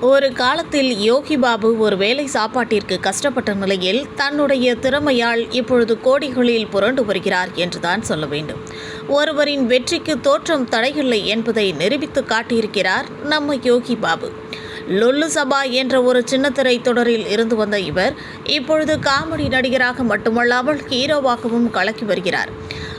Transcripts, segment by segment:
ஒரு காலத்தில் யோகி பாபு ஒரு வேலை சாப்பாட்டிற்கு கஷ்டப்பட்ட நிலையில் தன்னுடைய திறமையால் இப்பொழுது கோடிகளில் புரண்டு வருகிறார் என்றுதான் சொல்ல வேண்டும். ஒருவரின் வெற்றிக்கு தோற்றம் தடையில்லை என்பதை நிரூபித்து காட்டியிருக்கிறார் நம்ம யோகி பாபு. லொல்லு சபா என்ற ஒரு சின்னத்திரை தொடரில் இருந்து வந்த இவர் இப்பொழுது காமெடி நடிகராக மட்டுமல்லாமல் ஹீரோவாகவும் கலக்கி வருகிறார்.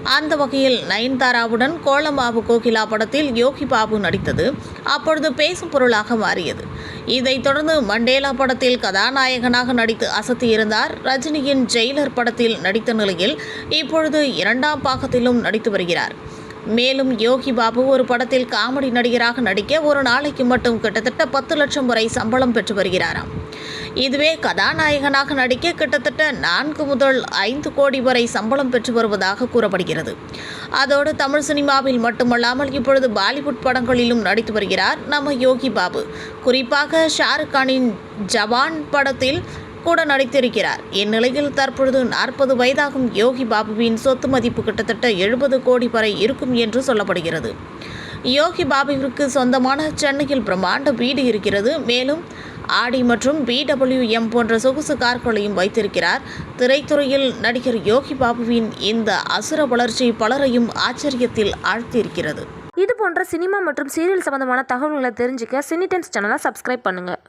அந்த வகையில் நயன்தாராவுடன் கோலமாவு கோகிலா படத்தில் யோகி பாபு நடித்தது அப்பொழுது பேசும் பொருளாக மாறியது. இதைத் தொடர்ந்து மண்டேலா படத்தில் கதாநாயகனாக நடித்து அசத்தியிருந்தார் ரஜினியின் ஜெயிலர் படத்தில் நடித்த நிலையில் இப்பொழுது இரண்டாம் பாகத்திலும் நடித்து வருகிறார். மேலும் யோகி பாபு ஒரு படத்தில் காமெடி நடிகராக நடிக்க ஒரு நாளைக்கு மட்டும் கிட்டத்தட்ட பத்து லட்சம் வரை சம்பளம் பெற்று வருகிறாராம். இதுவே கதாநாயகனாக நடிக்க கிட்டத்தட்ட நான்கு முதல் ஐந்து கோடி வரை சம்பளம் பெற்று வருவதாக கூறப்படுகிறது. அதோடு தமிழ் சினிமாவில் மட்டுமல்லாமல் இப்பொழுது பாலிவுட் படங்களிலும் நடித்து வருகிறார் நம்ம யோகி பாபு. குறிப்பாக ஷாருக் கானின் ஜவான் படத்தில் கூட நடித்திருக்கிறார். இந்நிலையில் தற்பொழுது நாற்பது வயதாகும் யோகி பாபுவின் சொத்து மதிப்பு கிட்டத்தட்ட எழுபது கோடி வரை இருக்கும் என்று சொல்லப்படுகிறது. யோகி பாபுவிற்கு சொந்தமான சென்னையில் பிரம்மாண்ட வீடு இருக்கிறது. மேலும் ஆடி மற்றும் பிடபிள்யூஎம் போன்ற சொகுசு கார்களையும் வைத்திருக்கிறார். திரைத்துறையில் நடிகர் யோகி பாபுவின் இந்த அசுர வளர்ச்சி பலரையும் ஆச்சரியத்தில் ஆழ்த்தியிருக்கிறது. இது போன்ற சினிமா மற்றும் சீரியல் சம்பந்தமான தகவல்களை தெரிஞ்சுக்க சினிடென்ஸ் சேனலை சப்ஸ்கிரைப் பண்ணுங்கள்